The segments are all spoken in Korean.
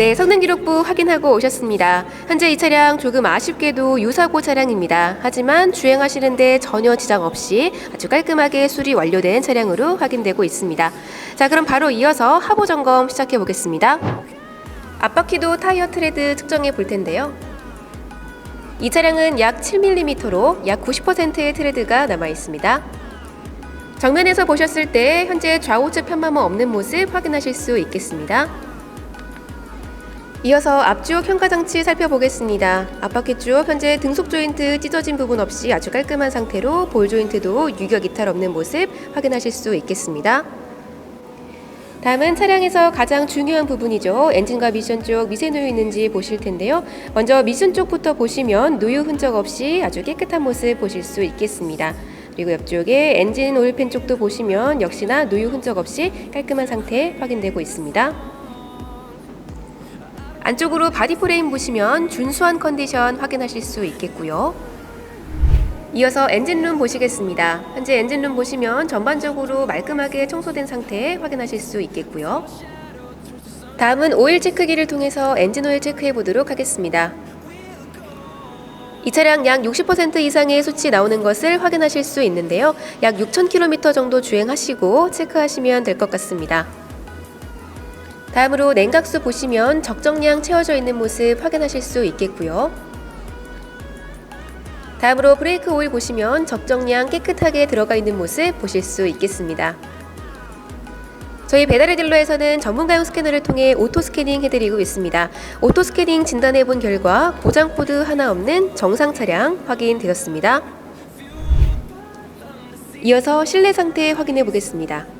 네, 성능 기록부 확인하고 오셨습니다. 현재 이 차량 조금 아쉽게도 유사고 차량입니다. 하지만 주행하시는데 전혀 지장 없이 아주 깔끔하게 수리 완료된 차량으로 확인되고 있습니다. 자, 그럼 바로 이어서 하부 점검 시작해 보겠습니다. 앞바퀴도 타이어 트레드 측정해 볼 텐데요. 이 차량은 약 7mm로 약 90%의 트레드가 남아 있습니다. 정면에서 보셨을 때 현재 좌우측 편마모 없는 모습 확인하실 수 있겠습니다. 이어서 앞쪽 현가장치 살펴보겠습니다. 앞바퀴 쪽 현재 등속 조인트 찢어진 부분 없이 아주 깔끔한 상태로 볼 조인트도 유격 이탈 없는 모습 확인하실 수 있겠습니다. 다음은 차량에서 가장 중요한 부분이죠. 엔진과 미션 쪽 미세 누유 있는지 보실 텐데요. 먼저 미션 쪽부터 보시면 누유 흔적 없이 아주 깨끗한 모습 보실 수 있겠습니다. 그리고 옆쪽에 엔진 오일팬 쪽도 보시면 역시나 누유 흔적 없이 깔끔한 상태 확인되고 있습니다. 안쪽으로 바디 프레임 보시면 준수한 컨디션 확인하실 수 있겠고요. 이어서 엔진룸 보시겠습니다. 현재 엔진룸 보시면 전반적으로 말끔하게 청소된 상태 확인하실 수 있겠고요. 다음은 오일 체크기를 통해서 엔진 오일 체크해 보도록 하겠습니다. 이 차량 약 60% 이상의 수치 나오는 것을 확인하실 수 있는데요. 약 6,000km 정도 주행하시고 체크하시면 될 것 같습니다. 다음으로 냉각수 보시면 적정량 채워져 있는 모습 확인하실 수 있겠고요. 다음으로 브레이크 오일 보시면 적정량 깨끗하게 들어가 있는 모습 보실 수 있겠습니다. 저희 배달의 딜러에서는 전문가용 스캐너를 통해 오토 스캐닝 해드리고 있습니다. 오토 스캐닝 진단해 본 결과 고장 코드 하나 없는 정상 차량 확인되었습니다. 이어서 실내 상태 확인해 보겠습니다.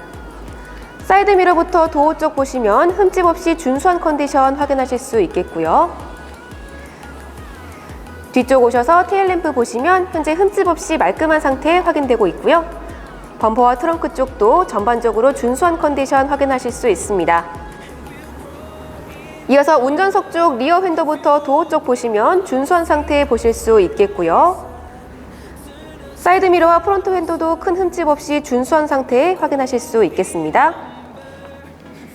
사이드 미러부터 도어 쪽 보시면 흠집 없이 준수한 컨디션 확인하실 수 있겠고요. 뒤쪽 오셔서 테일램프 보시면 현재 흠집 없이 말끔한 상태 확인되고 있고요. 범퍼와 트렁크 쪽도 전반적으로 준수한 컨디션 확인하실 수 있습니다. 이어서 운전석 쪽 리어 휀더부터 도어 쪽 보시면 준수한 상태 보실 수 있겠고요. 사이드 미러와 프론트 휀더도 큰 흠집 없이 준수한 상태 확인하실 수 있겠습니다.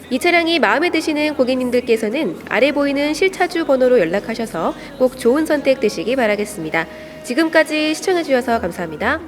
이 차량이 마음에 드시는 고객님들께서는 아래 보이는 실차주 번호로 연락하셔서 꼭 좋은 선택 되시기 바라겠습니다. 지금까지 시청해주셔서 감사합니다.